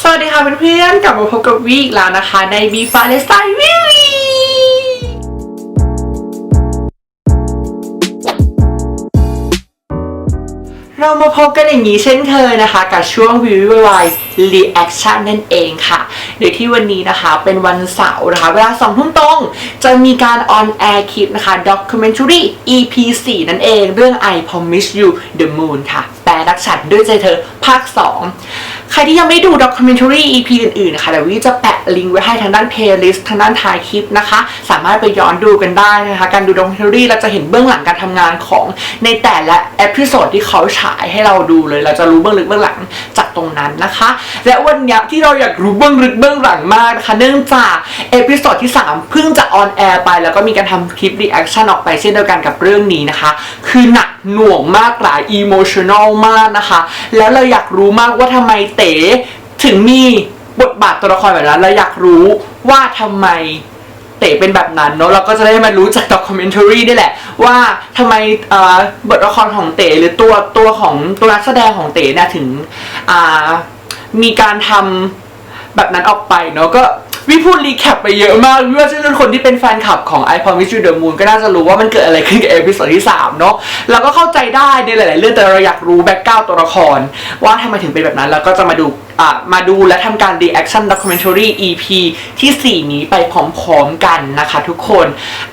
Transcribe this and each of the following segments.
สวัสดีค่ะเพื่อนๆกลับมาพบกับวีอีกแล้วนะคะ ในบีฟาเลสไตน์วิวีเรามาพบกันอย่างนี้เช่นเคยนะคะ กับช่วงวิววายรีแอคชั่นนั่นเองค่ะ โดยที่วันนี้นะคะเป็นวันเสาร์นะคะ เวลาสองทุ่มตรง จะมีการออนแอร์คลิปนะคะ documentary EP 4 นั่นเองเรื่อง I Promise You the Moon ค่ะ แปลรักฉันด้วยใจเธอภาค 2 ใครที่ยังไม่ดูด็อกิเมนท r y EP อื่นๆนะคะเดี๋ยววิจะแปะลิงก์ไว้ให้ทางด้านเพลย์ลิสต์ทางด้านท้ายคลิปนะคะ สามารถไปย้อนดูกันได้นะคะ การดูด็อกิเมนท r y เราจะเห็นเบื้องหลังการทำงานของในแต่ละเอพิโซดที่เขาฉายให้เราดูเลย เราจะรู้เบื้องลึกเบื้องหลังจากตรงนั้นนะคะ และวันนี้ที่เราอยากรู้เบื้องลึกเบื้องหลังมากนะคะเนื่องจากเอพิโซดที่ 3 เพิ่งจะออนแอร์ไป แล้วก็มีการทำคลิปรีแอคชั่นออกไปเช่นเดียวกันกับเรื่องนี้นะคะ คือหนักหน่วงมากหลายอีโมชั่นอลมากนะคะ แล้วเราอยากรู้มากว่าทำไมเตต๋ถึงมีบทบาทตัวละครแบบนั้น แล้วอยากรู้ว่าทำไมเต๋เป็นแบบนั้นเนาะเราก็จะได้มารู้จากด็อกิเมนทารีนี่แหละ ว่าทำไมเอ่อบทละครของเต๋หรือตัวตัวของตัวนักแสดงของเต๋เนี่ยถึงมีการทำแบบนั้นออกไปเนาะก็ วิพูดรีแคปไปเยอะมากวิว่าเช่นคนที่เป็นแฟนคลับของ I Promise You the Moon ก็น่าจะรู้ว่ามันเกิดอะไรขึ้นกับเอพิโซดที่ 3 เนาะเราก็เข้าใจได้ในหลาย ๆ เรื่องแต่เราอยากรู้แบ็กกราวตัวละคร ว่าทำไมถึงเป็นแบบนั้น แล้วก็จะมาดูมาดูและทำการ reaction documentary EP ที่ 4 นี้ไปพร้อมๆกันนะคะทุกคน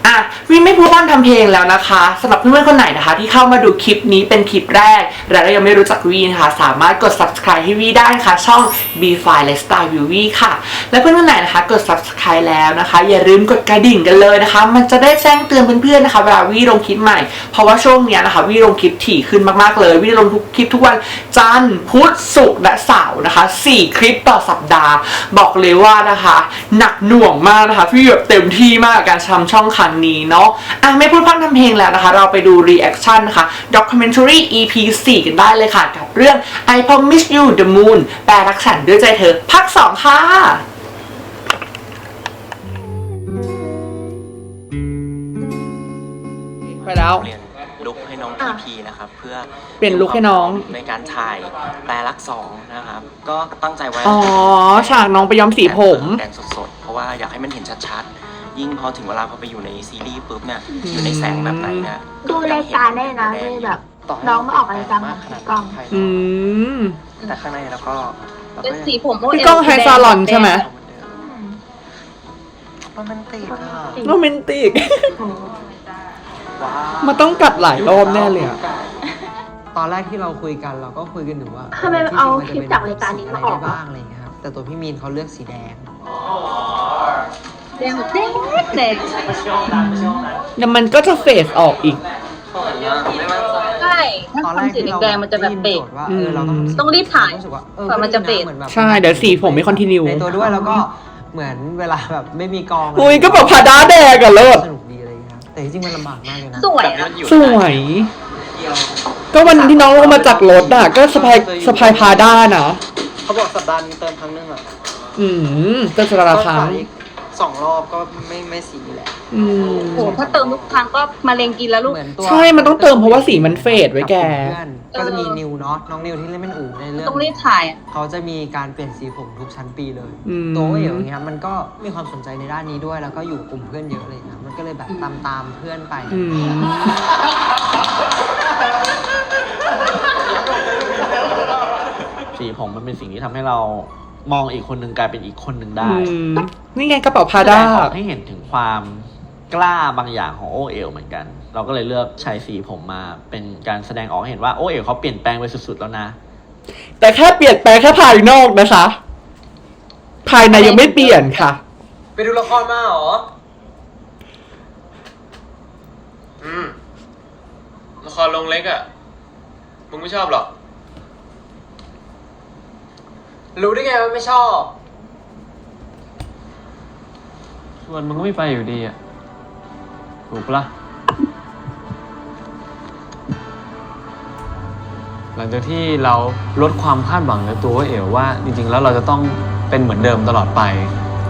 อะวิไม่พูดต้นทำเพลงแล้วนะคะสำหรับเพื่อนๆคนไหนนะคะ ที่เข้ามาดูคลิปนี้เป็นคลิปแรก และยังไม่รู้จักวีนะคะ สามารถกด subscribe ให้วีได้นะคะช่อง b f i Lifestyle View วีค่ะ และเพื่อนๆคนไหนนะคะกด subscribe แล้วนะคะ อย่าลืมกดกระดิ่งกันเลยนะคะ มันจะได้แจ้งเตือนเพื่อนๆนะคะเวลาวีลงคลิปใหม่ เพราะว่าช่วงเนี้ยนะคะวีลงคลิปถี่ขึ้นมากๆเลยวีลงทุกคลิปทุกวันจันทร์พุธศุกร์และเสาร์นะคะ4 คลิปต่อสัปดาห์ บอกเลยว่านะคะ หนักหน่วงมากนะคะ พี่แบบเต็มที่มากกับการทำช่องครั้งนี้เนาะอะไม่พูดพร่ำทำเพลงแล้วนะคะ เราไปดู reaction นะคะ documentary EP 4 กันได้เลยค่ะ กับเรื่อง I Promise You the Moon แปลรักฉันด้วยใจเธอภาค2 ค่ะไปแล้วเปลี่ยนลุคให้น้องพีพีนะครับ เพื่อ เปลี่ยนลุคให้น้อง ในการถ่ายแปลรักสองนะครับ ก็ตั้งใจไว้อ๋อฉากน้องไปย้อมสีผม แดงสดๆ เพราะว่าอยากให้มันเห็นชัดๆ ยิ่งพอถึงเวลาพอไปอยู่ในซีรีส์ปุ๊บเนี่ยอยู่ในแสงแบบไหนเนี่ยดูรายการได้นะไม่แบบน้องมาออกรายการของพี่ก้อง อืม แต่ข้างในแล้วก็เราเป็นก็สีผมโมเดลพี่ก้องไฮซาลอนใช่ไหมโรแมนติกอะโรแมนติก ว้าว มันต้องกัดหลายรอบแน่เลยอะ ตอนแรกที่เราคุยกันเราก็คุยกันอยู่ว่าทำไมเอาคลิปจากรายการนี้มาออกอะไรได้อะบ้างอะไรอย่างเงี้ยครับแต่ตัวพี่มีนเขาเลือกสีแดงแดงแบบแดงแดงเดี๋ยวมันก็จะเฟสออกอีกใช่ถ้าตอนแรกทำสีที่เราแดงๆมันจะแบบเบรกได้ยินโจทย์ว่าเออเราต้องต้องรีบถ่ายรู้สึกว่าเออกว่ามันจะเบรกหมือนแบบใช่เดี๋ยวสีผมไม่ continue ในตัวด้วยแล้วก็เหมือนเวลาแบบไม่มีกองอุ้ยก็แบบพาด้าแดงอะเลิศสนุกดีอะไรอย่างเงี้ยครับแต่จริงๆมันลำบากมากเลยนะสวยอะสวย ก็วันที่น้องลงมาจากรถอะก็สะพายสะพายพาด้านะเขาบอกสัปดาห์นึงเติมครั้งนึงอะอืมเติมสระครั้งสองรอบก็ไม่ไม่สีแหละอืมโอ้โหถ้าเติมทุกครั้งก็มาเลงกินแล้วลูก เหมือนตัวใช่มันต้องเติมเพราะว่าสีมันเฟดไว้แก เพื่อนก็จะมีนิวเนาะน้องนิวที่เล่นเป็นอู๋ในเรื่อง ต้องรีบถ่ายอะเขาจะมีการเปลี่ยนสีผมทุกชั้นปีเลยอืม ตัวเอ๋วอย่างเงี้ยมันก็มีความสนใจในด้านนี้ด้วย แล้วก็อยู่กับกลุ่มเพื่อนเยอะเลยนะมันก็เลยแบบตามตามๆเพื่อนไปอืม สีผมมันเป็นสิ่งที่ทำให้เรามองอีกคนหนึ่งกลายเป็นอีกคนหนึ่งได้อืมนี่ไงกระเป๋าพาแสดด้างออกให้เห็นถึงความกล้าบางอย่างของโอเอลเหมือนกัน เราก็เลยเลือกใช้สีผมมาเป็นการแสดงออกให้เห็นว่าโอเอลเขาเปลี่ยนแปลงไปสุดๆแล้วนะ แต่แค่เปลี่ยนแปลงแค่ภายนอกนะคะ ภายในยังไม่เปลี่ยนค่ะ ไปดูละครมาเหรอ อืม ละครลงเล็กอะ่ะ มึงไม่ชอบหรอก รู้ได้ไงว่าไม่ชอบ ชวนมันก็ไม่ไปอยู่ดีอะ ถูกปะล่ะ หลังจากที่เราลดความคาดหวังในตัวเอ๋วว่า จริงๆ แล้วเราจะต้องเป็นเหมือนเดิมตลอดไป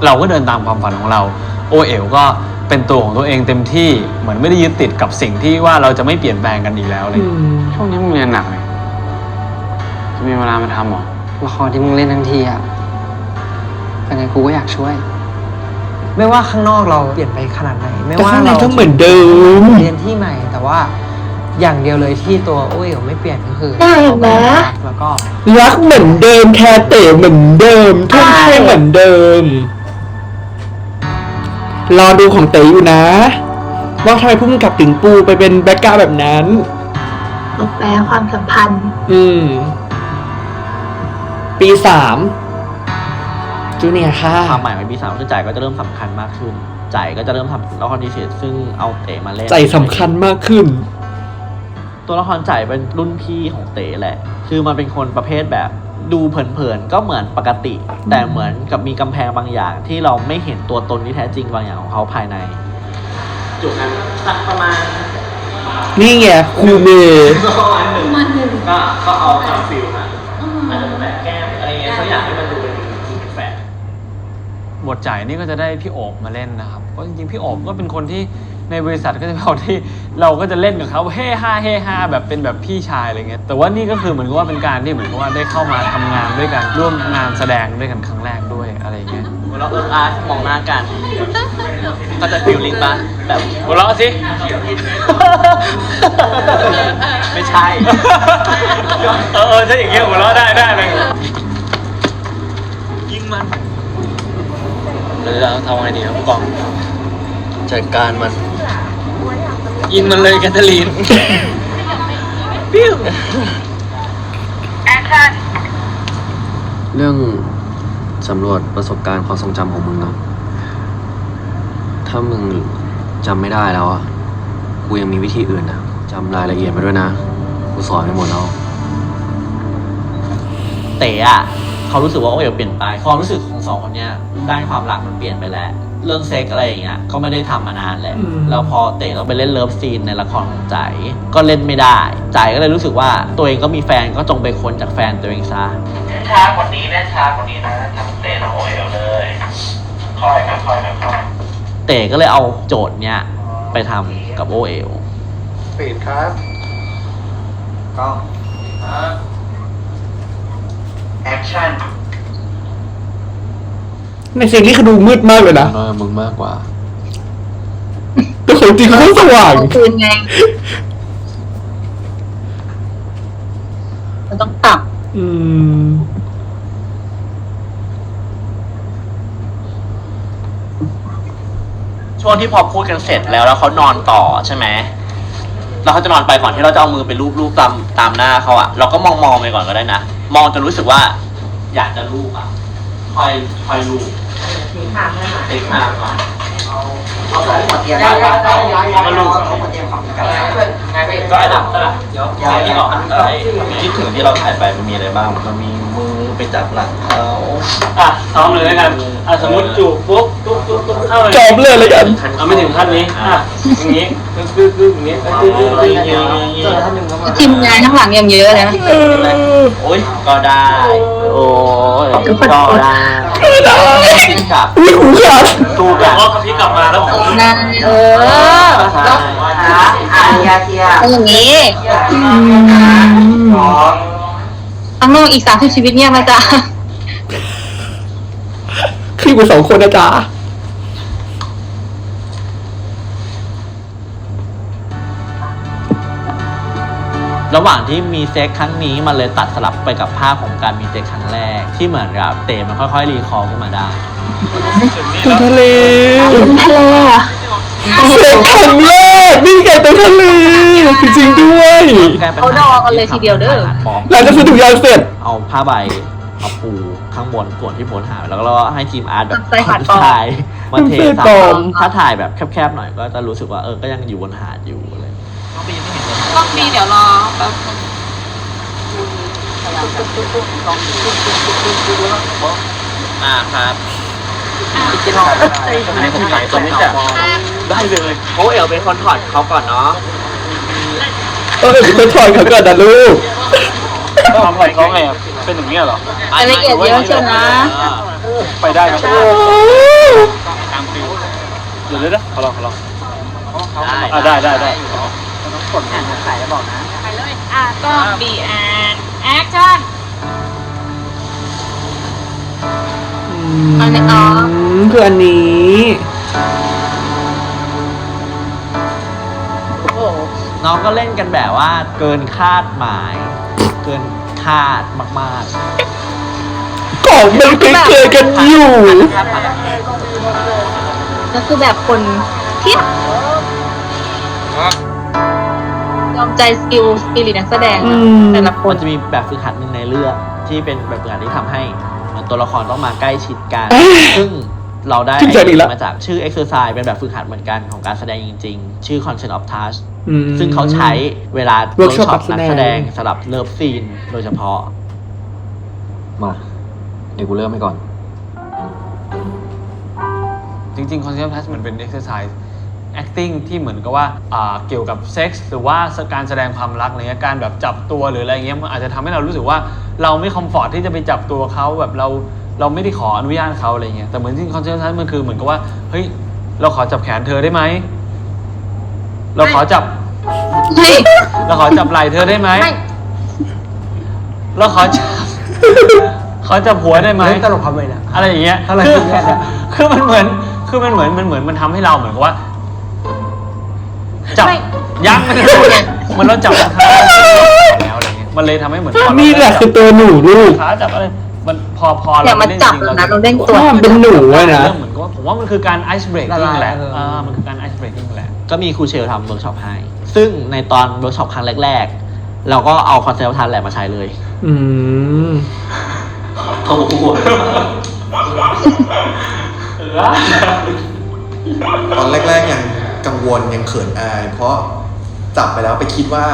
เราก็เดินตามความฝันของเรา โอเอ๋วก็ เป็นตัวของตัวเองเต็มที่เหมือนไม่ได้ยึดติดกับสิ่งที่ว่าเราจะไม่เปลี่ยนแปลงกันอีกแล้วอะไรอย่างเลยช่วงนี้มึงเรียนหนักเลยจะมีเวลามาทำหรอ ละครที่มึงเล่นทั้งทีอะยังไงกูก็อยากช่วย ไม่ว่าข้างนอกเราเปลี่ยนไปขนาดไหน ไม่แต่ว่าข้างในเราก็เหมือนเดิม เรียนที่ใหม่ แต่ว่าอย่างเดียวเลยที่ตัวโอ้ยไม่เปลี่ยนก็คือได้ไหม แล้วก็ รักเหมือนเดิมแคร์เต๋เหมือนเดิมทุ่มเทเหมือนเดิม รอดูของเต๋อยู่นะ ว่าทำไมพุ่งกับถึงปูไปเป็นแบ็กกราวด์แบบนั้นมาแปลความสัมพันธ์ อืม ปีสามจูเนียร์ค่ะ ความหมายของปีสามคือจ่ายก็จะเริ่มสำคัญมากขึ้น จ่ายก็จะเริ่มทำละครดีเซตซึ่งเอาเต๋มาเล่นใจสำคัญมากขึ้น ตัวละครจ่ายเป็นรุ่นพี่ของเต๋แหละ คือมันเป็นคนประเภทแบบ ดูเผินๆ ก็เหมือนปกติ แต่เหมือนกับมีกำแพงบางอย่าง ที่เราไม่เห็นตัวตนที่แท้จริงบางอย่างของเขาภายใน จุดนั้นสักประมาณนี่ไงครูเมย์ประมาณหนึ่งก็ก็เอาทำฟิลค่ะอาจจะแบบแก้มอะไรเงี้ยสักอย่างให้มันดูเป็นแฝงบทจ่ายนี่ก็จะได้พี่โอบมาเล่นนะครับ ก็จริงๆพี่โอบก็เป็นคนที่ ในบริษัทก็จะเป็นคนที่เราก็จะเล่นกับเขาเฮ่ฮาเฮ่ฮาแบบเป็นแบบพี่ชายอะไรเงี้ยแต่ว่านี่ก็คือเหมือนกับว่าเป็นการที่เหมือนกับว่าได้เข้ามาทำงานด้วยกันร่วมงานแสดงด้วยกันครั้งแรกด้วยอะไรเงี้ยเราเอิร์อาร์มองหน้ากันก็จะฟิลลิ่งบ้างแบบหัวเราะสิไม่ใช่เออเออถ้าอย่างเงี้ยหัวเราะได้ได้เลยยิงมันเราจะทำไงดีครับผู้กองจัดการมัน ยิงมันเลยแคทเธอรีนเรื่องสำรวจประสบการณ์ความทรงจำของมึงนะถ้ามึงจำไม่ได้แล้วอะกูยังมีวิธีอื่นนะจำรายละเอียดมาด้วยนะ กูสอนไปหมดแล้ว เต๋อะเขารู้สึกว่าโอเอ๋วเปลี่ยนไปความรู้สึกของสองคนเนี้ยด้านความรักมันเปลี่ยนไปแล้ว เรื่องเซ็กอะไรอย่างเงี้ยก็ไม่ได้ทำมานานแล้วอืม แล้วพอเต๋ต้องไปเล่นเลิฟซีนในละครของใจายก็เล่นไม่ได้ใจายก็เลยรู้สึกว่าตัวเองก็มีแฟนก็จงไปค้นจากแฟนตัวเองซะ ช้ากว่านี้นะช้ากว่านี้นะทั้งเตะทั้งโอเอลเลย ค่อยค่อยค่อยค่อยเต๋ก็เลยเอาโจทย์เนี้ยไปทำกับโอเอ๋วปิดครับก็แอคชั่น ในซีรีส์คือดูมืดมากเลยนะน้อยมึงมากกว่า แต่ของจริงเขาสว่างคืนไง มันต้องปรับอืม ช่วงที่พอพูดกันเสร็จแล้วแล้วเขานอนต่อใช่ไหมแล้วเขาจะนอนไปก่อนที่เราจะเอามือไปลูบๆตามตามหน้าเขาอะเราก็มองมองๆไปก่อนก็ได้นะ มองจนรู้สึกว่า อยากจะลูบอะ คอยคอยลูบทิ้งห่างทิ้งห่างก่อนเอาสองขวดเตียงมาลูบก็อันดับก็เดี๋ยวใช้ที่ก่อนไอ้คิดถึงที่เราถ่ายไปมันมีอะไรบ้าง มันมีมือ ไปจับหลังเขาอะซ้อมเลยแล้วกันอะสมมติจูบปุ๊บปุ๊บปุ๊บปุ๊บเข้าเลยจบเลยเลยกันเอาไม่ถึงขั้นนี้อะอย่างนี้คือคือคืออย่างนี้คือคือคืออย่างนี้เจอท่านหนึ่งก็มาทีมงานข้างหลังอย่างเยอะเลยนะโอ้ยก็ได้โอ้ยทุกคนก็ได้กินกับอุ้ยหูขาดตูบกัอบกว่าพี่กลับมาแล้วผมนานเออก็เป็นอย่างนี้ ข้างนอกอีกสามสิบชีวิตเนี่ยมาจ้ะคือกูสองคนนะจ๊ะระหว่างที่มีเซ็กครั้งนี้มันเลยตัดสลับไปกับภาพของการมีเซ็กครั้งแรก ที่เหมือนกับเตมันค่อยๆรีคอร์ขึ้นมาได้ตัวทะเลเป็นทะเลเห รอเซ็กครั้งแรกนี่ไงตัวทะเลจริงๆด้วยเขาดอกันเลยทีเดียวเด้อ หลังจากซื้อถุงยางเสร็จ เอาผ้าใบเอาปูข้างบนส่วนที่โพลหาแล้วก็ให้ทีมอาร์ตแบบใส่หาดปลอม ถ่ายมาเทใส่ใส่ปลอมถ้าถ่ายแบบแคบๆหน่อยก็จะรู้สึกว่าเออก็ยังอยู่บนหาดอยู่อะไรต้องมีเดี๋ยวรอแป๊บนึงอ่าครับ ในผมขายตรงนี้จ้ะได้เลยโอเอ๋วเป็นคนถอดเขาก่อนเนาะเออเป็นคนถอยเขาก่อนนะลูกทำอะไรเขาไงอะเป็นอย่างนี้ยเหรอรายละเอียดเยอะเชียวนะ ไปได้ไหมตามฟิวเดี๋ยวเดี๋ยวเดี๋ยวขอลองขอลองอะได้ได้ได้อะก็บีแอนแอคชั่น อันนี้คืออันนี้ โอ้โหน้องก็เล่นกันแบบว่าเกินคาดหมาย เกินคาดมากของมันเคยเคยๆกันอยู่ ๆคาดหมายก็คือแบบคนที่ยอมใจสกิลสกิลิตนักแสดงอือะมแต่ละคมันนจะมีแบบฝึกหัดหนึ่งในเรื่องที่เป็นแบบฝึกหัดที่ทำให้เหมือน ตัวละครต้องมาใกล้ชิดกัน ซึ่งเราได้ชื่นใจอีกแล้วมาจากชื่อ exercise เป็นแบบฝึกหัดเหมือนกันของการแสดงจริง ๆ ชื่อ content of touch อืมซึ่งเขาใช้เวลา Workshop workshop นันักกแสแสดดงงสำหรับเลิฟซีนโดยเฉพาะ มาเดี๋ยวกูเริ่มให้ก่อน จริงๆ concept test มันเป็น exercise acting ที่เหมือนกับว่าอ่าเกี่ยวกับเซ็กส์หรือว่าการแสดงความรักอะไรเงี้ยการแบบจับตัวหรืออะไรเงี้ยมันอาจจะทำให้เรารู้สึกว่า เราไม่คอมฟอร์ทที่จะไปจับตัวเขาแบบเราเราไม่ได้ขออนุญาตเขาอะไรเงี้ยแต่เหมือนที่ concept test มันคือเหมือนกับว่าเฮ้ยเราขอจับแขนเธอได้ไหมเราขอจับเฮ้ยเราขอจับไหล่เธอได้ไหมไม่เราขอจับขอจับหัวได้ไหม เล่นตลกทำไมเนี่ย อะไรอย่างเงี้ยอะไรคืคือเนี่ย คือมันเหมือน คือมันเหมือนมันเหมือนมันทำให้เราเหมือนกับว่า จับไม่ ยั้งมันจะพูดเลยเหมันเราจับรองเท้า มันเลยทำให้เหมือนพอเรานี่แหละคือตัวหนูลูก ขาจับอะไรมันพอพออย่ามาเล่นจับจริงแล้วนะจะเราเล่นตัวว่าเป็นหนูอะนะ เริ่มเหมือนกับว่าผมว่ามันคือการ ice breaking ละลายแหละเอออ่อ่ามันคือการ ice breaking แหละ ก็มีครูเชลทำเวิร์กช็อปให้ ซึ่งในตอนเวิร์กช็อปครั้งแรกๆ เราก็เอาคอนเซ็ปต์ทันแหละมาใช้เลย อืมเขาบอกว่าตอนแรกๆยังกังวลยังเขินอาย เพราะจับไปแล้วไปคิดว่า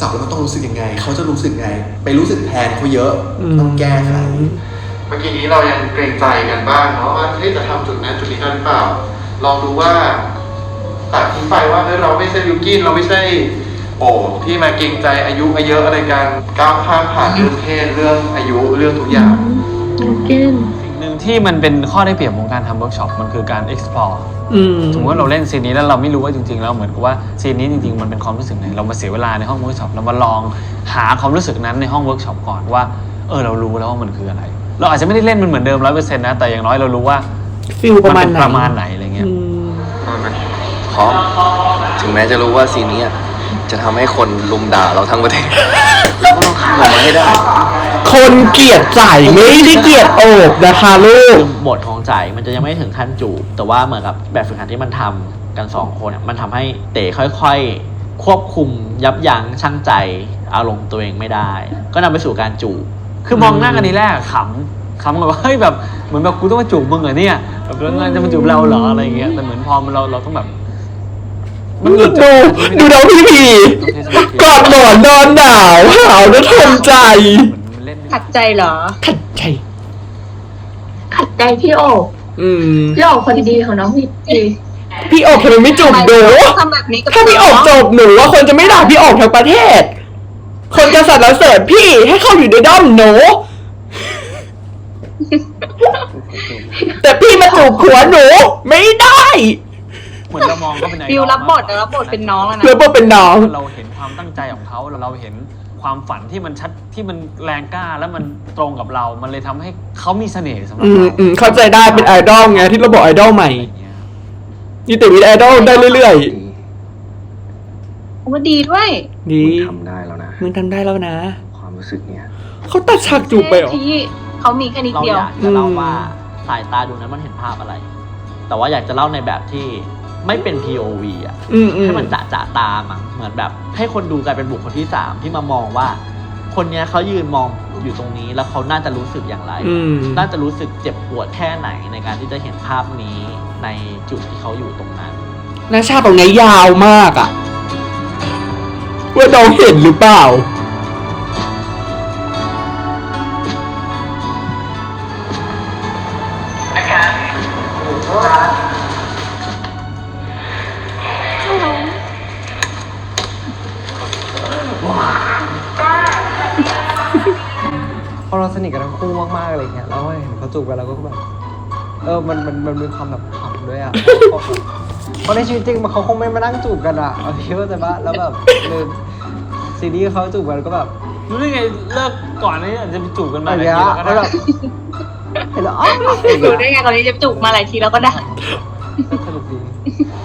จับแล้วมันต้องรู้สึกยังไง เขาจะรู้สึกไง ไปรู้สึกแทนเขาเยอะอืมต้องแก้ไข เมื่อกี้นี้เรายังเกรงใจกันบ้างเนาะว่าเฮ้ยจะทำจุดนั้นจุดนี้ได้หรือเปล่า ลองดูว่าตัดทิ้งไปว่าเฮ้ยเราไม่ใช่ยูกินเราไม่ใช่โอ้ที่มาเกรงใจอายุอาเยอะอะไรกันก้าวข้ามผ่านเรื่องเพศเรื่องอายุเรื่องทุกอย่างสิ่งหนึ่ง ที่มันเป็นข้อได้เปรียบของการทำเวิร์กช็อปมันคือการ explore อืมสมมติว่าเราเล่นซีนนี้แล้วเราไม่รู้ว่าจริงๆแล้วเหมือนกับว่าซีนนี้จริงๆมันเป็นความรู้สึกไหนเรามาเสียเวลาในห้องเวิร์กช็อปเรามาลองหาความรู้สึกนั้นในห้องเวิร์กช็อปก่อนว่าเออเรารู้แล้วว่ามันคืออะไร เราอาจจะไม่ได้เล่นมันเหมือนเดิมร้อยเปอร์เซ็นต์นะแต่อย่างน้อยเรารู้ว่าฟิลประมาณนไหนเป็นประมาณไหนอะไรเงี้ยอืมพร้อมถึงแม้จะรู้ว่าซีนนี้อะจะทำให้คนลุมด่าเราทั้งประเทศเราก็ต้องข้ามมันมาให้ได้ คนเกลียดจ่ายไม่ได้เกลียดโอบนะคะลูกคือบทของใจมันจะยังไม่ถึงขั้นจูบ แต่ว่าเหมือนกับแบบฝึกหัดที่มันทำกันสองคนอะมันทำให้เต๋ค่อยๆ ควบคุมยับยั้งชั่งใจอารมณ์ตัวเองไม่ได้ ก็นำไปสู่การจูบ คือมองหน้ากันทีแรกอะขำขำแบบว่าเฮ้ยแบบเหมือนแบบกูต้องมาจูบมึงเหรอเนี่ยแบบแล้วจะมาจูบเราเหรออะไรเงี้ยแต่เหมือนพอมันเราเราต้องแบบดูดูน้องพี่พีกอดหมอนนอนหนาวหาวแล้วทนใจมันเล่น ขัดใจเหรอ ขัดใจ ขัดใจพี่โอบอืมพี่โอบคนดีของน้องพี่พีพี่โอบทำไมไม่จูบหนูทำแบบนี้กับถ้าพี่โอบจูบหนูว่าคนจะไม่ด่าพี่โอบทั้งประเทศ คนจะสรรเสริญพี่ให้เข้าอยู่ในด้อมหนูแต่พี่มาจูบหัวหนู ไม่ได้เหมือนเรามองก็เป็นไอดอลฟิลรับบทอะรับบทเป็นน้องแล้วนะเพื่อเป็นน้องเราเห็นความตั้งใจของเขาเราเห็น ความฝันที่มันชัดที่มันแรงกล้าแล้วมันตรงกับเรา มันเลยทำให้เขามีเสน่ห์สำหรับอืมเราอืมเข้าใจได้เป็นไอดอลไงที่เราบอกไอดอลใหม่อะไรอย่างเงี้ยนี่แต่วิดไอดอลได้เรื่อยว่าดีด้วย ๆดีมึงทำได้แล้วนะ มึงทำได้แล้วนะความรู้สึกเนี่ย เขาตัดฉากจูบไปเหรอ ที่เขามีแค่นิดเราเดียว อยากจะเล่าว่าสายตาดูนั้นมันเห็นภาพอะไร แต่ว่าอยากจะเล่าในแบบที่ ไม่เป็น POV อะอืมอืมให้มันจะจะตามั้งเหมือนแบบ ให้คนดูกลายเป็นบุคคลที่สามที่มามองว่า คนเนี้ยเขายืนมองอยู่ตรงนี้แล้วเขาน่าจะรู้สึกอย่างไร อืม น่าจะรู้สึกเจ็บปวดแค่ไหนในการที่จะเห็นภาพนี้ในจุดที่เขาอยู่ตรงนั้น หน้าชาตรงนี้ยาวมากอะว่าน้องเห็นหรือเปล่า สนิทกันทั้งคู่มากๆอะไรเงี้ยแล้วเห็นเขาจูบกันเราก็แบบ เออมันมันมันมีความแบบขำด้วยอะเพราะในชีวิตจริงมันเขาคงไม่มานั่งจูบกันอะเอาคิดว่าแต่ว่าแล้วแบบในซีรีส์เขาจูบกันก็แบบรู้ได้ไงเลิกก่อนนี้อาจจะไปจูบกันมาอะไรในเงี้ยทีแล้วก็แล้วได้แบบเห็นแล้วอ๋อดูได้ไงตอนนี้จะจุกมาหลายทีแล้วก็ได้สนุกดี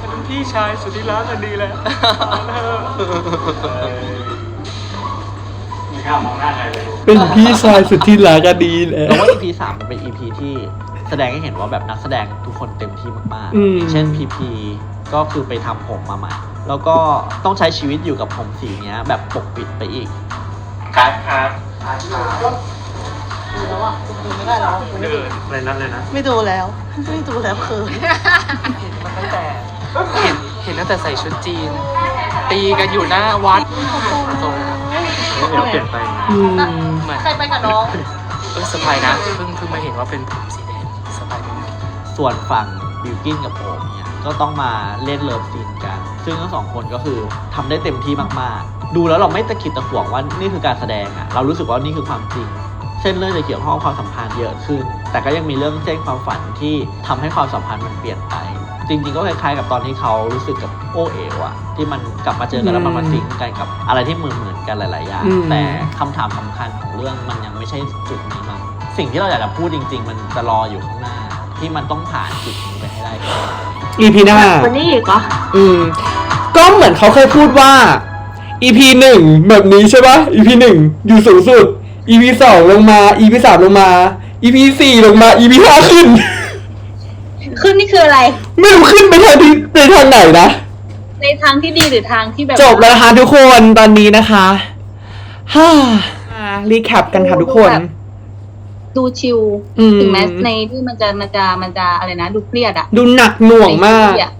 เป็นพี่ชายสุดที่รักกันดีแล้ว ไม่กล้ามองหน้าใครเลยเป็นพี่ชายสุดที่รักกันดีแล้แต่วว่า EP สามมันเป็น EP ที่แสดงให้เห็นว่าแบบนักแสดงทุกคนเต็มที่มากอืมๆเช่น PP ก็คือไปทำผมมาใหม่ แล้วก็ต้องใช้ชีวิตอยู่กับผมสีเนี้ยแบบปกปิดไปอีก ครับครับอะไรนั่นเลยนะไม่ดูแล้ว ไม่ดูแล้วเขินมันตั้งแต่เห็นเห็นตั้งแต่ใส่ชุดจีน ตีกันอยู่หน้าวัดตรง เดี๋ยวเปลี่ยนไปอืมเหมือนใครไปกับน้องเออสบายนะเพิ่งเพิ่งมาเห็นว่าเป็นผมสีแดงสบายดีส่วนฝั่งบิวกินกับผมเนี่ยก็ต้องมาเล่นเลิฟซีนกัน ซึ่งทั้งสองคนก็คือทำได้เต็มที่มากๆ ดูแล้วเราไม่ตะขิดตะขวงว่านี่คือการแสดงอะเรารู้สึกว่านี่คือความจริง เส้นเรื่องจะเกี่ยวข้องกับความสัมพันธ์เยอะขึ้น แต่ก็ยังมีเรื่องเส้นความฝันที่ทำให้ความสัมพันธ์มันเปลี่ยนไป จริงๆ ก็คล้ายๆ กับตอนที่เขารู้สึกกับโอเอ๋วอะที่มันกลับมาเจอกันแล้วมันมาสิงกันกับอะไรที่เหมือนเหมือนๆ กันหลาย ๆ อย่าง อืม แต่คำถามสำคัญของเรื่องมันยังไม่ใช่จุดนี้มั้งสิ่งที่เราอยากจะพูดจริง ๆ มันจะรออยู่ข้างหน้า ที่มันต้องผ่านจุดนี้ไปให้ได้ก่อน EP หน้า วันนี้อีกเหรออืม ก็เหมือนเขาเคยพูดว่า EP หนึ่งแบบนี้ใช่ปะ EP หนึ่งอยู่สูงสุด EP สองลงมา EP สามลงมา EP สี่ลงมา EP ห้าขึ้น ขึ้นนี่คืออะไร ไม่รู้ขึ้นไปทางที่ไปทางไหนนะ ในทางที่ดีหรือทางที่แบบจบแล้วนะคะทุกคนตอนนี้นะคะฮ่ารีแคปกันค่ะทุกคน ดูชิลอืมถึงแม้ในที่มันจะมันจะมันจะอะไรนะ ดูเครียดอะดูหนักหน่วงมากในซีรีส์อะ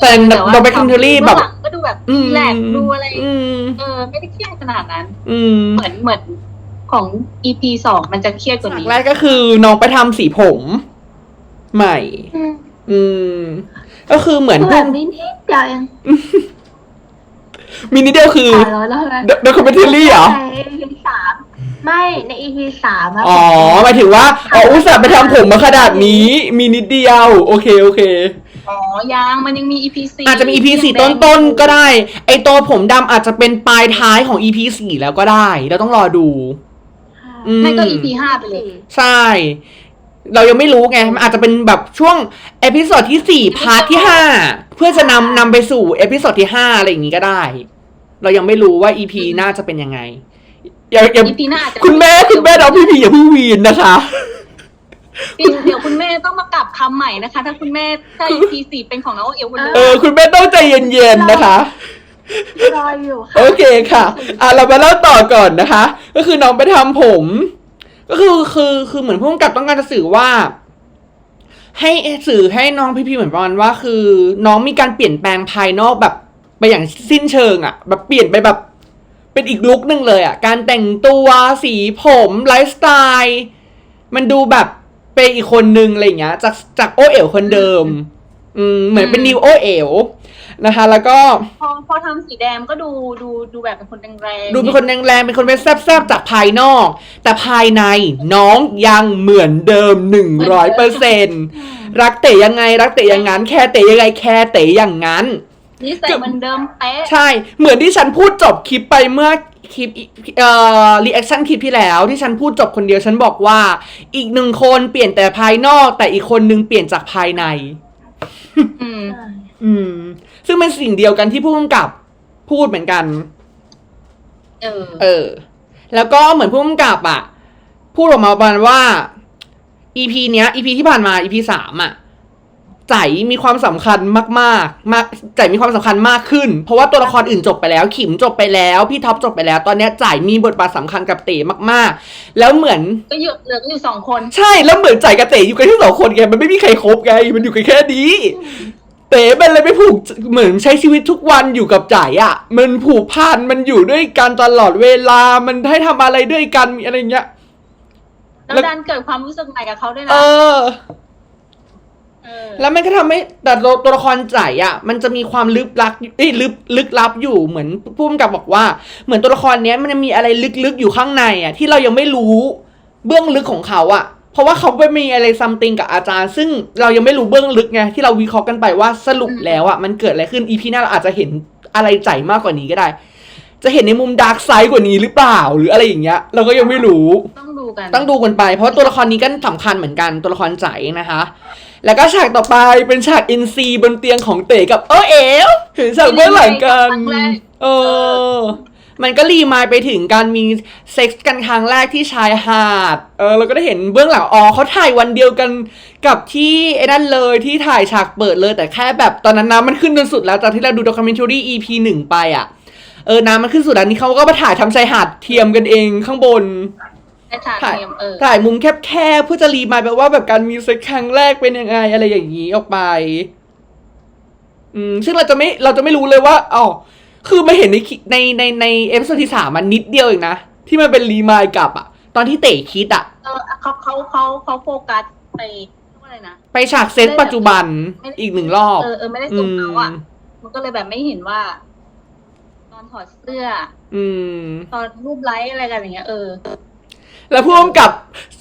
แต่เราไปคันเทอรี่แบบเบื้องหลังก็ดูแบบอืมแลกดูอะไรอืมเออไม่ได้เครียดขนาดนั้น อืมเหมือนเหมือนของ EP สองมันจะเครียดกว่าฉากนี้แรกก็คือน้องไปทำสีผม ใหม่ อืมอืม ก็คือเหมือนคือพแบวกบนี้นิดเดียวเองมินิเดียวคือถ่ายร้อยแล้วนะดคอมเมนเทอรี่เหรอ ใน EP สามไม่ใน EP สามอะอ๋อหมายถึงว่าอ๋ออุตส่าห์ไปทำผมมาขนาดนี้ มีนิดเดียว โอเคโอเค อ๋อยังมันยังมี EP สี่อาจจะมี EP สี่ต้นๆก็ได้ ไอตัวผมดำอาจจะเป็นปลายท้ายของ EP สี่แล้วก็ได้ เราต้องรอดู อืม ไม่ก็ EP ห้าไปเลย ใช่ เรายังไม่รู้ไง มันอาจจะเป็นแบบช่วงเอพิโซดที่สี่พาร์ทที่ห้าเพื่อจะนำนำไปสู่เอพิโซดที่ห้าอะไรอย่างงี้ก็ได้ เรายังไม่รู้ว่า EP หน้าจะเป็นยังไง อย่าอย่า EP หน้าอาจจะคุณแม่คุณแม่เราพี่พีอย่าเพิ่งวีนนะคะเดี๋ยวคุณแม่ต้องมากลับคำใหม่นะคะ ถ้าคุณแม่ถ้า EP สี่เป็นของน้องเอลหมดเลยเออคุณแม่ต้องใจเย็นๆนะคะรออยู่ค่ะโอเคค่ะ อะเรามาเล่าต่อก่อนนะคะ ก็คือน้องไปทำผม ก็คือคือคือเหมือนผู้กกับต้องการจะสื่อว่า ให้สื่อให้น้องพี่พีเหมือนประมาณว่า คือ น้องมีการเปลี่ยนแปลงภายนอกแบบไปอย่างสิ้นเชิงอะแบบเปลี่ยนไปแบบ เป็นอีกลุคนึงเลยอะการแต่งตัวสีผมไลฟ์สไตล์มันดูแบบเป็นอีกคนนึงอะไรอย่างเงี้ย จากจากโอเอ๋วคนเดิม อืมเหมือนเป็นนิวโอเอ๋ว นะคะ แล้วก็พอพอทำสีแดงก็ดูดูดูแบบเป็นคนแรงๆดูเป็นคนแรงๆเป็นคนเป็นแซบๆจากภายนอก แต่ภายในน้องยังเหมือนเดิมหนึ่งร้อยเปอร์เซ็นรักเตะยังไง รักเตะอย่างนั้น แค่เตะยังไงแค่เตะอย่างนั้นนิสัยเหมือนเดิมเป๊ะใช่ เหมือนที่ฉันพูดจบคลิปไปเมื่อคลิปเอ่อรีแอคชั่นคลิปที่แล้วที่ฉันพูดจบคนเดียวฉันบอกว่า อีกหนึ่งคนเปลี่ยนแต่ภายนอก แต่อีกคนนึงเปลี่ยนจากภายใน อืม อืม ซึ่งเป็นสิ่งเดียวกันที่ผู้กำกับพูดเหมือนกัน เออ เออ แล้วก็เหมือนผู้กำกับอะ พูดออกมาประมาณว่า EP เนี้ย EP ที่ผ่านมา EP สามอะใจมีความสำคัญมากๆ มากใจมีความสำคัญมากขึ้น เพราะว่าตัวละครอื่นจบไปแล้ว ขิมจบไปแล้ว พี่ท็อปจบไปแล้ว ตอนเนี้ยใจมีบทบาทสำคัญกับเต๋มากๆ แล้วเหมือนก็อยู่เหลืออยู่สองคน ใช่แล้วเหมือนใจกับเต๋อยู่กันแค่สองคนไงมันไม่มีใครคบไงมันอยู่กันแค่นี้ เต๋มันเลยไม่ผูกเหมือนใช้ชีวิตทุกวันอยู่กับใจอะมันผูกพันมันอยู่ด้วยกันตลอดเวลามันให้ทำอะไรด้วยกันมีอะไรเงี้ยแล้วดันเกิดความรู้สึกใหม่กับเขาด้วยเอนะอเออแล้วมันก็ทำให้แต่ตัวตัวละครใจอะ มันจะมีความลึกลับเอ้ยลึกลึกลับอยู่เหมือนผู้กำกับบอกว่า เหมือนตัวละครเนี้ยมันจะมีอะไรลึกๆอยู่ข้างในอะ ที่เรายังไม่รู้เบื้องลึกของเขาอะ เพราะว่าเขาไปมีอะไรซัมติงกับอาจารย์ ซึ่งเรายังไม่รู้เบื้องลึกไงที่เราวิเคราะห์กันไปว่าสรุปแล้วอะมันเกิดอะไรขึ้นอีพีหน้าเราอาจจะเห็นอะไรใจมากกว่านี้ก็ได้ จะเห็นในมุมดาร์กไซด์กว่านี้หรือเปล่า หรืออะไรอย่างเงี้ย เราก็ยังไม่รู้ ต้องดูกันต้องดูกันไป เพราะว่าตัวละครนี้ก็สำคัญเหมือนกันตัวละครใจนะคะ แล้วก็ฉากต่อไปเป็นฉากอินซีบนเตียงของเต๋กับเออเอ๋วเห็นฉากเบื้องหลังกันครั้งแรกเออ มันก็รีมายไปถึงการมีเซ็กส์กันครั้งแรกที่ชายหาด เออเราก็ได้เห็นเบื้องหลังอ๋อเขาถ่ายวันเดียวกันกับที่ไอ้นั่นเลยที่ถ่ายฉากเปิดเลยแต่แค่แบบตอนนั้นน้ำมันขึ้นจนสุดแล้วตอนที่เราดูด็อกิเมนท r รี่ EP หนึ่งไปอะ เออน้ำมันขึ้นสุดแล้วนี่เขาก็มาถ่ายทำชายหาดเทียมกันเองข้างบนไอ้ฉากถ่ายเทียมเออถ่ายมุมแคบๆเพื่อจะรีมายแบบว่าแบบการมีเซ็กครั้งแรกเป็นยังไงอะไรอย่างนี้ออกไป อืมซึ่งเราจะไม่เราจะไม่รู้เลยว่าอ๋อ คือมาเห็นในคลิในในในเอพิโซดที่สามมันนิดเดียวเองนะ ที่มันเป็นรีมายกลับอะตอนที่เต๋คิดอะเออเขาเขาเขาเขาโฟกัสไปเรียกว่าอะไรนะไปฉากเซตปัจจุบันอีกหนึ่งรอบเออเออไม่ได้ซูมเขาอะมันก็เลยแบบไม่เห็นว่า ตอนถอดเสื้อ อืม ตอนรูปไลท์อะไรกันอย่างเงี้ยเออแล้วผู้กำกับ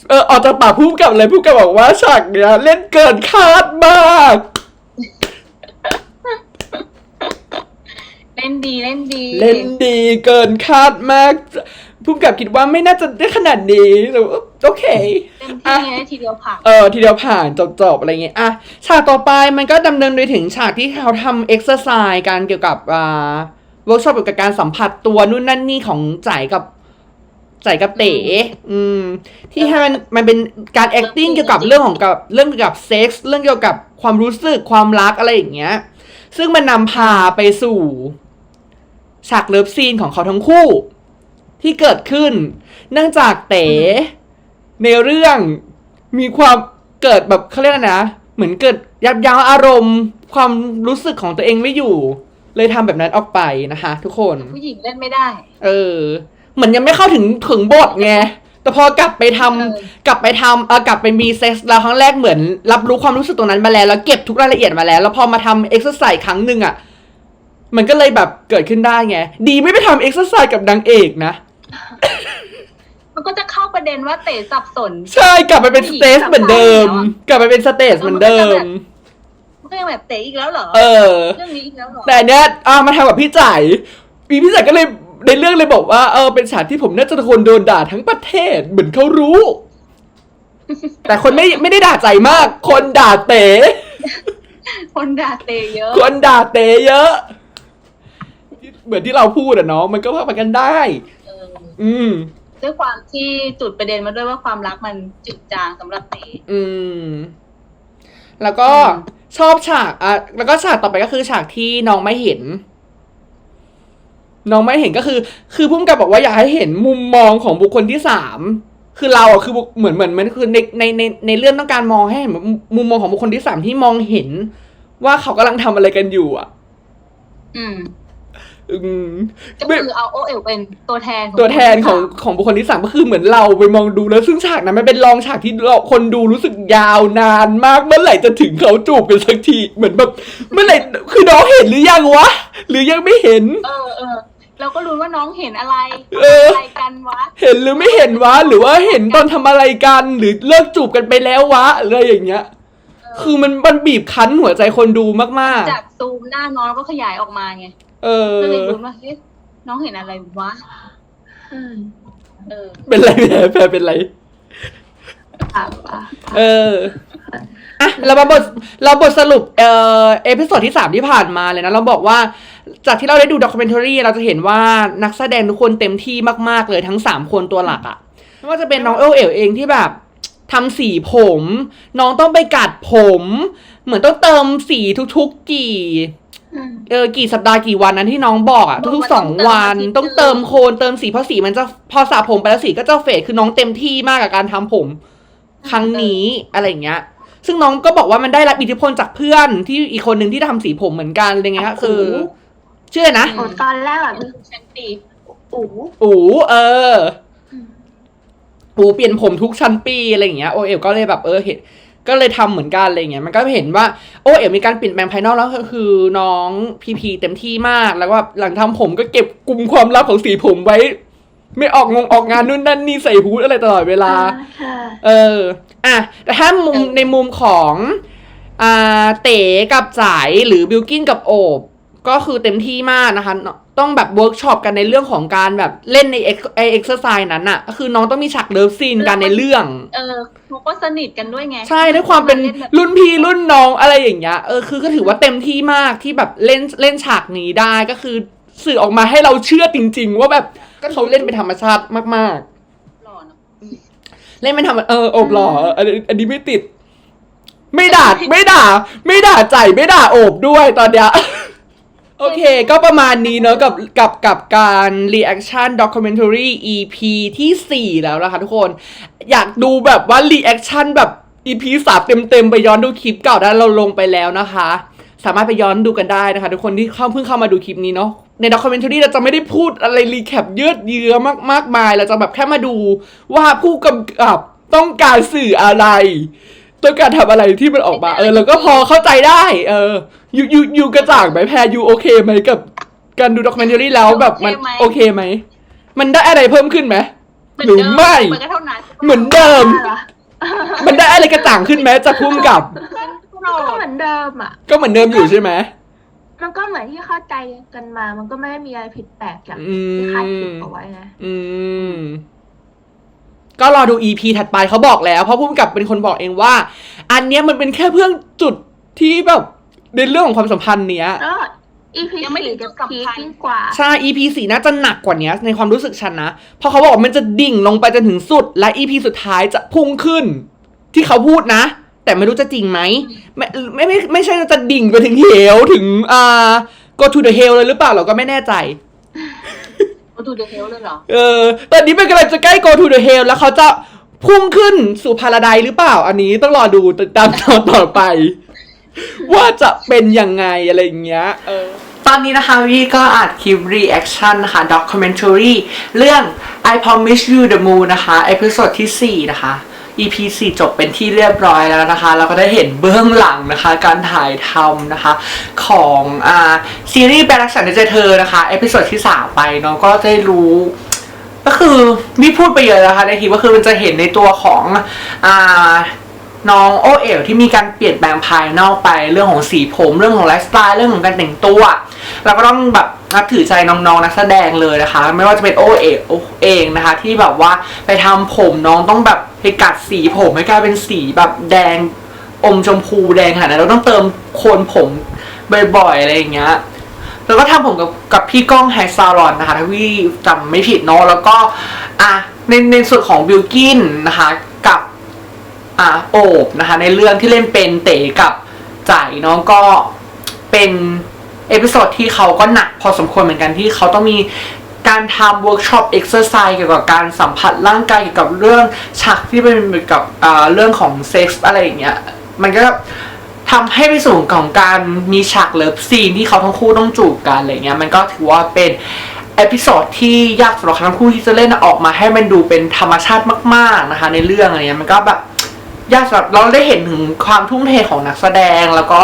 เออออกจากปากผู้กำกับเลยผู้กำกับบอกว่าฉากเนี้ยเล่นเกินคาดมาก เล่นดีเล่นดี เล่นดีเกินคาดมากผู้กำกับคิดว่าไม่น่าจะได้ขนาดนี้แต่ว่าโอเคเต็มที่ไงทีเดียวผ่านเออทีเดียวผ่านจบๆอะไรเงี้ยอะฉากต่อไปมันก็ดำเนินไปถึงฉากที่เขาทำเอ็กซ์ไซส์การเกี่ยวกับอ่าเวิร์กช็อปเกี่ยวกับการสัมผัสตัวนู่นนั่นนี่ของจ่ายกับจ่ายกับเต๋อืม ที่ให้มันมันเป็นการ acting เกี่ยวกับเรื่องของกับเรื่องเกี่ยวกับเซ็กส์เรื่องเกี่ยวกับความรู้สึกความรักอะไรอย่างเงี้ย ซึ่งมันนำพาไปสู่ ฉากเลิฟซีนของเขาทั้งคู่ ที่เกิดขึ้น เนื่องจากเต๋ในเรื่องมีความเกิดแบบเขาเรียกอะไรนะ เหมือนเกิดยับยั้งอารมณ์ ความรู้สึกของตัวเองไม่อยู่ เลยทำแบบนั้นออกไปนะคะ ทุกคน ผู้หญิงเล่นไม่ได้ เออ เหมือนยังไม่เข้าถึงถึงบทไงแต่พอกลับไปทำเออกลับไปทำเออกลับไปมีเซ็กซ์แล้วครั้งแรกเหมือน รับรู้ความรู้สึกตรงนั้นมาแล้วแล้วเก็บทุกรายละเอียดมาแล้ว แล้วพอมาทำเอ็กซ์ไซส์ครั้งหนึ่งอะ มันก็เลยแบบเกิดขึ้นได้ไง ดีไม่ไปทำเอ็กซ์ไซส์กับนางเอกนะ มันก็จะเข้าประเด็นว่าเต๋สับสน ใช่กลับไปเป็นสเตจเหมือนเดิม กลับไปเป็นสเตจเหมือนเดิม มันก็ยังแบบเต๋อีกแล้วเหรอ เออ เรื่องนี้อีกแล้วเหรอ แต่อันเนี้ยอ่ามาทำกับพี่จ่ายพี่พี่จ่ายก็เลยในเรื่องเลยบอกว่าเออเป็นฉากที่ผมน่าจะคนโดนด่าทั้งประเทศเหมือนเขารู้ แต่คนไม่ไม่ได้ด่าใจมาก คนด่าเต๋คนด่าเต๋เยอะ คนด่าเต๋เยอะ เหมือนที่เราพูดอะเนาะมันก็พาไปกันได้เอออืม ด้วยความที่จุดประเด็นมาด้วยว่าความรักมันจืดจางสำหรับเต๋อืม แล้วก็ชอบฉากอะแล้วก็ฉากต่อไปก็คือฉากที่น้องไม่เห็น น้องไม่เห็นก็คือ คือพุ่มกับบอกว่าอยากให้เห็นมุมมองของบุคคลที่สามคือเราอะคือบุคเหมือนเหมือนมันคือในในในในเรื่องต้องการมองให้เห็นมุมมองของบุคคลที่สามที่มองเห็น ว่าเขากำลังทำอะไรกันอยู่อะ อืม อืมก็ไม่คือเอาโอเอลเป็นตัวแทนของตัวแทนของของบุคคลที่สามก็คือเหมือนเราไปมองดูแล้วซึ่งฉากนั้นมันเป็นรองฉากที่เราคนดูรู้สึกยาวนานมากเมื่อไหร่จะถึงเขาจูบกันสักทีเหมือนแบบเมื่อไหร่คือน้องเห็นหรือยังวะ หรือยังไม่เห็น เออเออเราก็รู้ว่าน้องเห็นอะไรเอออะไรกันวะ เห็นหรือไม่เห็นวะ หรือว่าเห็นตอนทำอะไรกัน หรือเลิกจูบกันไปแล้ววะอะไรอย่างเงี้ย คือมันมันบีบคั้นหัวใจคนดูมากจากซูมหน้าน้องก็ขยายออกมาไงๆ เออก็เลยรู้ว่าเฮ้ยน้องเห็นอะไรวะอืมเออเป็นไรแพ้แพ้เป็นไรค่ะค่ะเอออะเรามาบทเราบทสรุปเอ่อเอพิโซดที่สามที่ผ่านมาเลยนะ เราบอกว่าจากที่เราได้ดูด็อกิเมนท r รีเราจะเห็นว่านักแสดงทุกคนเต็มที่มาก ๆ เลยทั้งสามคนตัวหลักอะไม่ว่าจะเป็นน้องเอลเอลเองที่แบบทำสีผม น้องต้องไปกัดผม เหมือนต้องเติมสีทุกๆกี่อืม เออกี่สัปดาห์กี่วันนั้นที่น้องบอกอะบอกทุกว่าๆสองต้องเติมวันอาทิตย์ต้องเติมโคนเติมสีเพราะสีมันจะพอสระผมไปแล้วสีก็จะเฟดคือน้องเต็มที่มากกับการทำผม ครั้งนี้อะไรอย่างเงี้ย ซึ่งน้องก็บอกว่ามันได้รับอิทธิพลจากเพื่อนที่อีกคนหนึ่งที่ทำสีผมเหมือนกันอะไรเงี้ยคือชื่ออะไรนะโอ้ตอนแรกแบบชั้นปีอู๋อูเออ อืม อูเปลี่ยนผมทุกชั้นปีอะไรอย่างเงี้ยโอเอลก็เลยแบบเออเห็น ก็เลยทำเหมือนกันอะไรเงี้ยมันก็เห็นว่าโอเอ๋มีการเปลี่ยนแปลงภายนอกแล้วก็คือน้องพีพีเต็มที่มากแล้วก็หลังทำผมก็เก็บกลุ่มความลับของสีผมไว้ ไม่ออกงงออกงานนู่นนั่นนี่ใส่ฮูดอะไรตลอดเวลาค่ะเออ อะแต่ถ้ามุมในมุมของอ่าเต๋กับจ๋ายหรือบิลกินกับโอบก็คือเต็มที่มากนะคะเนอะ ต้องแบบเวิร์กช็อปกันในเรื่องของการแบบเล่นในเอ็กไอเอ็กซ์ไซส์นั้นอะก็คือน้องต้องมีฉากเลิฟซีนกันในเรื่อง เออเขาก็สนิทกันด้วยไง ใช่ด้วยความเป็นล่แบบรุ่นพี่รุ่นน้องอะไรอย่างเงี้ยเออคือก็ถือว่าเต็มที่มากที่แบบเล่นเล่นฉากนี้ได้ก็คือสื่อออกมาให้เราเชื่อจริง ๆ ว่าแบบก็เขาเล่นเป็นธรรมชาติมากหล่อเนอะๆเล่นเป็นธรรมเออโอบหล่ออันนี้อันนี้ไม่ติด ไม่ด่าไม่ด่า ไม่ด่าใจไม่ด่าโอบด้วยตอนเนี้ย โอเค ก็ประมาณนี้เนอะกับกับกับการ reaction documentary EP ที่ 4 แล้วนะคะทุกคน อยากดูแบบว่า reaction แบบ EP สามเต็มๆ ไปย้อนดูคลิปเก่าได้เราลงไปแล้วนะคะ สามารถไปย้อนดูกันได้นะคะ ทุกคนที่เข้าเพิ่งเข้ามาดูคลิปนี้เนาะในด็อ c u m e n t a r y เราจะไม่ได้พูดอะไรรีแคปยืดเยื้อมากมากมายเราจะแบบแค่มาดูว่าผู้กำกับต้องการสื่ออะไร ต้องการทำอะไรที่มันออกมา เออเราก็พอเข้าใจได้ เออยูยูยูกระจ่างไหมแพรยูโอเคไหมกับ การดูด็อ c u m e n t a r y แล้วแบบมันโอเคไหมมันได้อะไรเพิ่มขึ้นไหมเหมือนหรือเดิมไม่มันก็เท่านั้นเหมือนเดิม มันได้อะไรกระจ่างขึ้นไหมจากพุ่มกับมันก็เหมือนเดิมอะ ก็เหมือนเดิมอยู่ใช่ไหมมันก็เหมือนที่เข้าใจกันมา มันก็ไม่ได้มีอะไรผิดแปลกจากอืมที่คาดคิดเอาไว้นะอืม ก็รอดู EP ถัดไปเขาบอกแล้ว เพราะพุ่มกับเป็นคนบอกเองว่า อันเนี้ยมันเป็นแค่เพื่องจุดที่แบบในเรื่องของความสัมพันธ์เนี้ยแล้ว EP ยังไม่ถึสี่งจุจะดสำคัญพีคยิ่งกว่า ใช่ EP สี่น่าจะหนักกว่านี้ในความรู้สึกฉันนะ เพราะเขาบอกว่ามันจะดิ่งลงไปจนถึงสุด และ EP สุดท้ายจะพุ่งขึ้น ที่เขาพูดนะ แต่ไม่รู้จะจริงไหมไม่ไม่ไม่ไม่ใช่จะดิ่งไปถึงเหวถึงอ่า go to the hell เลยหรือเปล่าเราก็ไม่แน่ใจ มาดูเดอะเฮลเลยเหรอ เออ ตอนนี้เป็นกำลังจะใกล้ go to the hell แล้วเขาจะพุ่งขึ้นสู่พาราไดหรือเปล่า อันนี้ต้องรอดูติดตามตอนต่อไป ว่าจะเป็นยังไงอะไรอย่างเงี้ย เออ ตอนนี้นะคะวีก็อัดคลิป reaction นะคะ documentary เรื่อง I Promise You the Moon นะคะ เอพิโซดที่ 4 นะคะ EP 4 จบเป็นที่เรียบร้อยแล้วนะคะ เราก็ได้เห็นเบื้องหลังนะคะ การถ่ายทำนะคะ ของอ่าซีรีส์แบรักฉันในใจเธอนะคะ เอพิโซดที่ 3 ไปเนาะก็ได้รู้ ก็คือวิพูดไปเยอะแล้วนะคะในคลิปก็คือมันจะเห็นในตัวของอ่าน้องโอเอ๋วที่มีการเปลี่ยนแปลงภายนอกไปเรื่องของสีผมเรื่องของไลฟ์สไตล์เรื่องของการแต่งตัวเราก็ต้องแบบ นับถือใจน้องๆนักแสดงเลยนะคะ ไม่ว่าจะเป็นโอเอ๋วเองนะคะ ที่แบบว่าไปทำผมน้องต้องแบบไปกัดสีผมให้กลายเป็นสีแบบแดงอมชมพูแดงขนาดนั้นเราต้องเติมโคนผมบ่อยๆอะไรอย่างเงี้ยแล้วก็ทำผมกับกับพี่ก้องไฮซาลอนนะคะถ้าพี่จำไม่ผิดเนาะแล้วก็อะในในส่วนของบิลกินนะคะกับอ่าโอบนะคะในเรื่องที่เล่นเป็นเต๋กับจ่ายเนาะก็เป็น เอพิโซดที่เขาก็หนักพอสมควรเหมือนกันที่เขาต้องมีการทำเวิร์กช็อปเอ็กซ์เซอร์ไซส์เกี่ยวกับการสัมผัสร่างกายเกี่ยวกับเรื่องฉากที่เป็นเกี่ยวกับเรื่องของเซ็กส์อะไรอย่างเงี้ยมันก็ทำให้ไปสู่ของการมีฉากเลิฟซีนที่เขาทั้งคู่ต้องจูบกันอะไรเงี้ยมันก็ถือว่าเป็นเอพิโซดที่ยากสำหรับทั้งคู่ที่จะเล่นออกมาให้มันดูเป็นธรรมชาติมาก ๆนะคะ ในเรื่องอะไรเงี้ยมันก็แบบยากสำหรับเราได้เห็นถึงความทุ่มเทของนักแสดงแล้วก็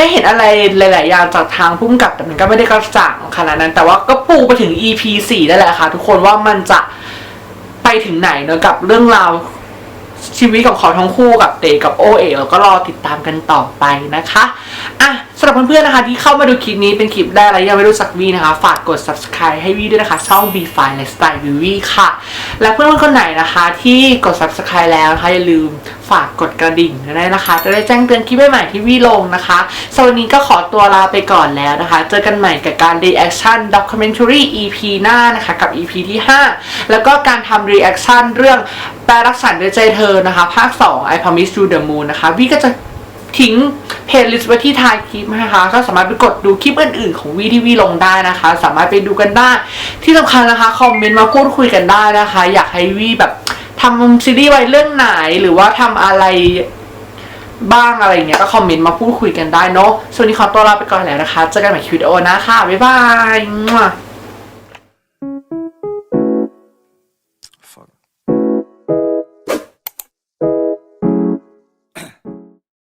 ได้เห็นอะไรหลาย ๆ อย่างจากทางพุ่มกับแต่มันก็ไม่ได้กระจ่างขนาดนั้น แต่ว่าก็ปูไปถึง EP สี่ได้แหละค่ะ ทุกคนว่ามันจะไปถึงไหนเนอะกับเรื่องราวชีวิตของเขาทั้งคู่กับเตกับโอเอ๋แล้วก็รอติดตามกันต่อไปนะคะอะ สำหรับเพื่อนๆนะคะ ที่เข้ามาดูคลิปนี้เป็นคลิปแรกแล้วยังไม่รู้จักวีนะคะ ฝากกด subscribe ให้วีด้วยนะคะ ช่อง b f i Lifestyle วิวีค่ะ และเพื่อนๆคนไหนนะคะ ที่กด subscribe แล้วนะคะอย่าลืมฝากกดกระดิ่งด้วยนะคะ จะได้แจ้งเตือนคลิปใหม่ๆที่วีลงนะคะสำหรับวันนี้ก็ขอตัวลาไปก่อนแล้วนะคะ เจอกันใหม่กับการ reaction documentary EP หน้านะคะกับ EP ที่ 5 แล้วก็การทำ reaction เรื่องแปลรักฉันด้วยใจเธอนะคะ ภาค 2 I Promise You the Moon นะคะวีก็จะ ทิ้งเพจลิสต์ไว้ที่ท้ายคลิปนะคะ ก็สามารถไปกดดูคลิปอื่นๆของวีที่วีลงได้นะคะ สามารถไปดูกันได้ ที่สำคัญนะคะคอมเมนต์มาพูดคุยกันได้นะคะ อยากให้วีแบบทำซีรีส์ไว้เรื่องไหนหรือว่าทำอะไรบ้างอะไรเงี้ยก็คอมเมนต์มาพูดคุยกันได้เนาะส่วนนี้ขอตัวลาไปก่อนแล้วนะคะ เจอกันใหม่คลิปวิดีโอหน้าค่ะบ๊ายบาย